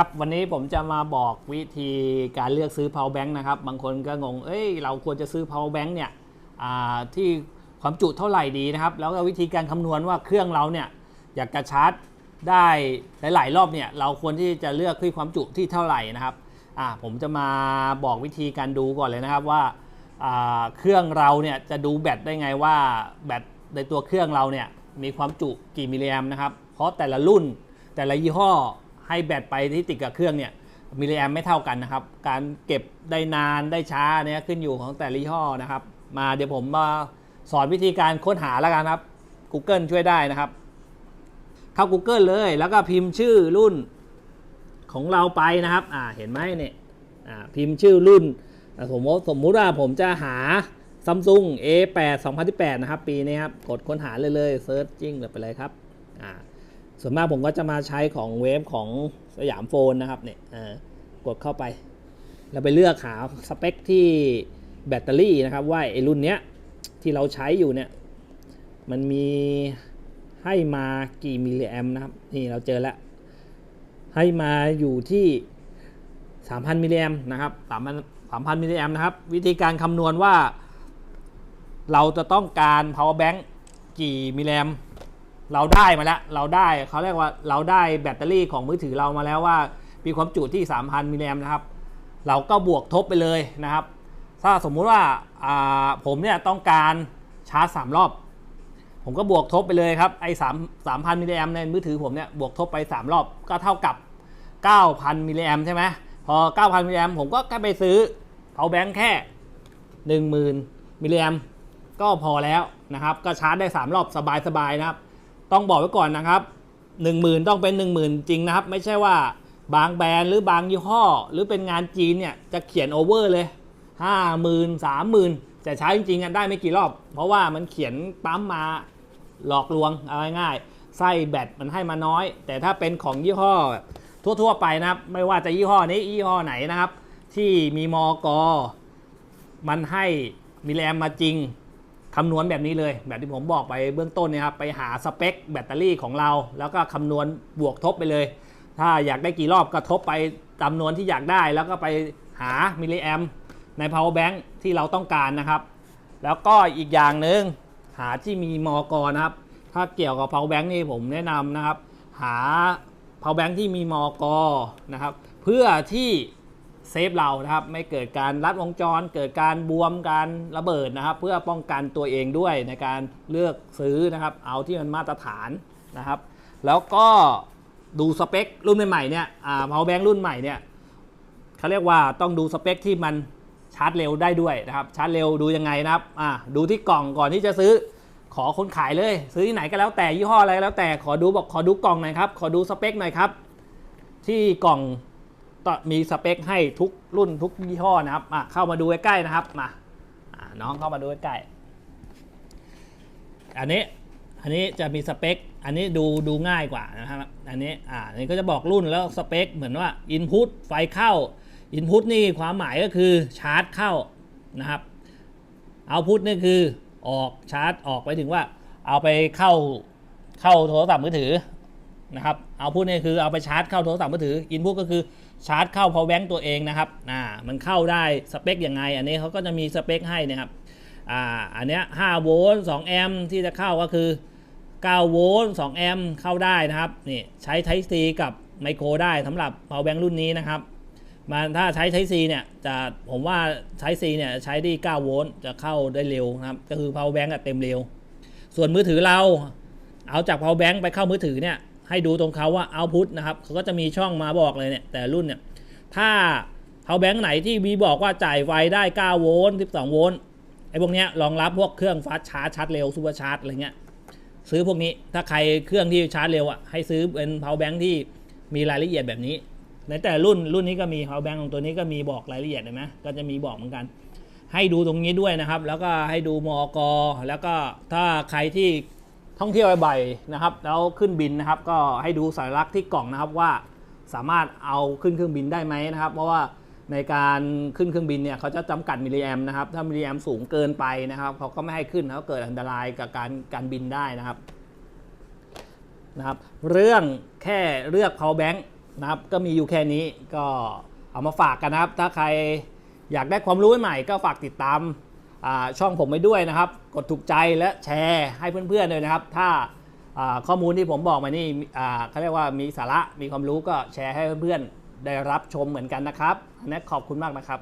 ครับวันนี้ผมจะมาบอกวิธีการเลือกซื้อ power bank นะครับ บางคนก็งง เอ้ย เราควรจะซื้อ power bank เนี่ยที่ความจุเท่าไหร่ดีนะครับ แล้วก็วิธีการคำนวณว่าเครื่องเราเนี่ยอยากจะชาร์จได้หลายๆรอบเนี่ยเราควรที่จะเลือกที่ความจุที่เท่าไหร่นะครับผมจะมาบอกวิธีการดูก่อนเลยนะครับว่าเครื่องเราเนี่ยจะดูแบตได้ไงว่าแบตในตัวเครื่องเราเนี่ยมีความจุกี่มิลลิแอมนะครับ เพราะแต่ละรุ่นแต่ละยี่ห้อ ให้แบตไปที่ติดกับเครื่องเนี่ยมิลลิแอมไม่เท่ากันนะครับ การเก็บได้นานได้ช้าเนี่ยขึ้นอยู่ของแต่ละยี่ห้อนะครับ มาเดี๋ยวผมมาสอนวิธีการค้นหาแล้วกันครับ Google ช่วยได้นะครับ เข้า Google เลยแล้วก็พิมพ์ชื่อรุ่นของเราไปนะครับ อ่าเห็นไหมเนี่ยอ่าพิมพ์ชื่อรุ่นสมมติสมมุติว่าผมจะหา Samsung A8 2018 นะครับ ปีนี้ครับ กดค้นหาเลยเลยเซิร์ชจิ้งไปเลยครับอ่า ส่วนมากผมก็จะมาใช้ของเวฟของสยามโฟนนะครับเนี่ยกดเข้าไปแล้วไปเลือกหาสเปคที่แบตเตอรี่นะครับ ว่าไอรุ่นเนี้ยที่เราใช้อยู่เนี่ย มันมีให้มากี่มิลลิแอมนะครับ นี่เราเจอแล้ว ให้มาอยู่ที่ 3,000 มิลลิแอมนะครับ3,000 3,000 มิลลิแอมนะครับ วิธีการคำนวณว่า เราจะต้องการ power bank กี่มิลลิแอม เราได้มาแล้ว เราได้เขาเรียกว่าเราได้แบตเตอรี่ของมือถือเรามาแล้วว่า มีความจุที่ 3,000 มิลลิแอมนะครับ เราก็บวกทบไปเลยนะครับ ถ้าสมมุติว่าาผมเนี่ยต้องการชาร์จ 3 รอบ ผมก็บวกทบไปเลยครับ ไอ้สามสามพันมิลลิแอมในมือถือผมเนี่ยบวกทบไป 3 รอบก็เท่ากับ 9,000มิลลิแอมใช่ไหมพอ 9,000มิลลิแอมผมก็แค่ไปซื้อเอาแบงค์แค่ 10,000มิลลิแอมก็พอแล้วนะครับ ก็ชาร์จได้ 3 รอบสบายๆนะครับ ต้องบอกไว้ก่อนนะครับ 10,000 ต้องเป็น 10,000 จริงนะครับ ไม่ใช่ว่าบางแบรนด์หรือบางยี่ห้อ หรือเป็นงานจีนเนี่ยจะเขียนโอเวอร์เลย 50,000 30,000 แต่ใช้จริงๆกันได้ไม่กี่รอบ เพราะว่ามันเขียนปั๊มมาหลอกลวงเอาง่ายๆไส้แบตมันให้มาน้อย แต่ถ้าเป็นของยี่ห้อทั่วๆไปนะครับ ไม่ว่าจะยี่ห้อนี้ยี่ห้อไหนนะครับ ที่มีมอกอมันให้มิลลิแอมมาจริง คำนวณแบบนี้เลยแบบที่ผมบอกไปเบื้องต้นเนยครับไปหาสเปคแบตเตอรี่ของเรา แล้วก็คำนวณบวกทบไปเลย ถ้าอยากได้กี่รอบก็ทบไปจำนวนที่อยากได้ แล้วก็ไปหามิลลิแอมใน power bank ที่เราต้องการนะครับ แล้วก็อีกอย่างหนึ่งหาที่มีมอกนะครับ ถ้าเกี่ยวกับ power bank นี่ผมแนะนำนะครับ หา power bank ที่มีมอกนะครับ เพื่อที่ เซฟเรานะครับ ไม่เกิดการลัดวงจร เกิดการบวมการระเบิดนะครับ เพื่อป้องกันตัวเองด้วยในการเลือกซื้อนะครับ เอาที่มันมาตรฐานนะครับ แล้วก็ดูสเปครุ่นใหม่ๆเนี่ยอ่า power bank รุ่นใหม่เนี่ยเขาเรียกว่าต้องดูสเปคที่มันชาร์จเร็วได้ด้วยนะครับชาร์จเร็วดูยังไงนะครับอ่าดูที่กล่องก่อนที่จะซื้อขอคนขายเลย ซื้อที่ไหนก็แล้วแต่ยี่ห้ออะไรก็แล้วแต่ขอดูบอกขอดูกล่องหน่อยครับ ขอดูสเปคหน่อยครับ ที่กล่อง มีสเปคให้ทุกรุ่นทุกยี่ห้อนะครับอะเข้ามาดูใกล้ๆนะครับมาอ่าน้องเข้ามาดูใกล้ๆอันนี้อันนี้จะมีสเปค อันนี้ดูดูง่ายกว่านะครับอันนี้อ่าอันนี้ก็จะบอกรุ่นแล้วสเปคเหมือนว่า Input ไฟเข้า Input นี่ความหมายก็คือชาร์จเข้านะครับเอาพุทนี่คือออกชาร์จออกไปถึงว่า เอาไปเข้าเข้าโทรศัพท์มือถือนะครับเอาพุทนี่คือเอาไปชาร์จเข้าโทรศัพท์มือถืออินพุตก็คือ ชาร์จเข้า power bank ตัวเองนะครับอ่ามันเข้าได้สเปคยังไง อันนี้เขาก็จะมีสเปคให้นะครับอ่าอันเนี้ย5โวลต์2แอมป์ที่จะเข้าก็คือ9โวลต์2แอมป์เข้าได้นะครับนี่ใช้ Type C กับไมโครได้สำหรับ power bank รุ่นนี้นะครับมันถ้าใช้ Type C เนี่ยจะผมว่า Type C เนี่ยใช้ที่9โวลต์จะเข้าได้เร็วนะครับก็คือ power bank เต็มเร็ว ส่วนมือถือเราเอาจาก power bank ไปเข้ามือถือเนี่ย ให้ดูตรงเขาว่า output นะครับเขาก็จะมีช่องมาบอกเลยเนี่ยแต่รุ่นเนี่ยถ้า power bank ไหนที่มีบอกว่าจ่ายไฟได้ 9 โวลต์12 โวลต์ไอ้พวกเนี้ยรองรับพวกเครื่องฟาสชาร์จชาร์จเร็วซูเปอร์ชาร์จอะไรเงี้ยซื้อพวกนี้ถ้าใครเครื่องที่ชาร์จเร็วอะให้ซื้อเป็น power bank ที่มีรายละเอียดแบบนี้ ในแต่รุ่นรุ่นนี้ก็มี power bank ของตัวนี้ก็มีบอกรายละเอียดเห็นไหมก็จะมีบอกเหมือนกัน ให้ดูตรงนี้ด้วยนะครับ แล้วก็ให้ดูมอกแล้วก็ถ้าใครที่ ท่องเที่ยวบ่อยๆนะครับ แล้วขึ้นบินนะครับ ก็ให้ดูสัญลักษณ์ที่กล่องนะครับว่าสามารถเอาขึ้นเครื่องบินได้ไหมนะครับ เพราะว่าในการขึ้นเครื่องบินเนี่ยเขาจะจำกัดมิลลิแอมนะครับ ถ้ามิลลิแอมสูงเกินไปนะครับเขาก็ไม่ให้ขึ้นเขาเกิดอันตรายกับการการบินได้นะครับนะครับ เรื่องแค่เลือก power bank นะครับ ก็มีอยู่แค่นี้ก็เอามาฝากกันนะครับ ถ้าใครอยากได้ความรู้ใหม่ก็ฝากติดตาม ช่องผมไปด้วยนะครับ กดถูกใจและแชร์ให้เพื่อนๆด้วยนะครับ ถ้าข้อมูลที่ผมบอกมานี่เขาเรียกว่ามีสาระมีความรู้ก็แชร์ให้เพื่อนๆได้รับชมเหมือนกันนะครับอันนี้ขอบคุณมากนะครับ